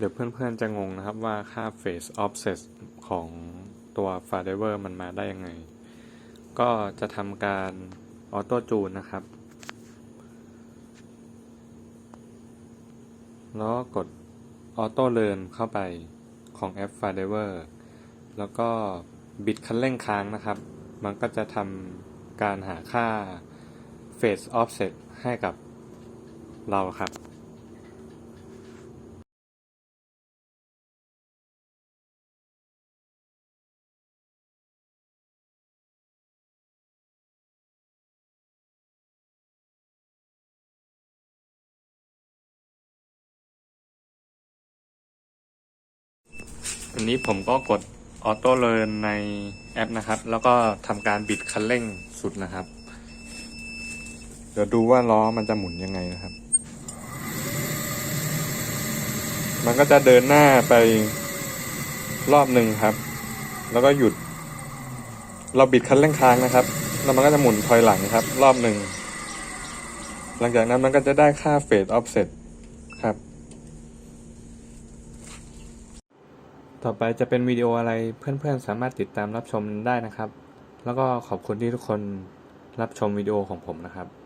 เดี๋ยวเพื่อนๆจะงงนะครับว่าค่า phase offset ของตัว f a d i v e r มันมาได้ยังไง ก็จะทำการออโต้จูนนะครับ แล้วกดออโต้เ a ิ n เข้าไปของแอป f a d i v e r แล้วก็บิดคันเร่งค้างนะครับ มันก็จะทำการหาค่า phase offset ให้กับเราครับ อันนี้ผมก็กดออโต้เ a ิ n ในแอปนะครับ แล้วก็ทำการบิดคันเร่งสุดนะครับ เดี๋ยวดูว่าล้อมันจะหมุนยังไงนะครับ มันก็จะเดินหน้าไปรอบหนึ่งครับ แล้วก็หยุด เราบิดคันเร่งค้างนะครับ แล้วมันก็จะหมุนถอยหลังครับ รอบหนึ่ง หลังจากนั้นมันก็จะได้ค่าเฟดออฟเซตครับ ต่อไปจะเป็นวิดีโออะไรเพื่อนๆ สามารถติดตามรับชมได้นะครับ แล้วก็ขอบคุณที่ทุกคนรับชมวิดีโอของผมนะครับ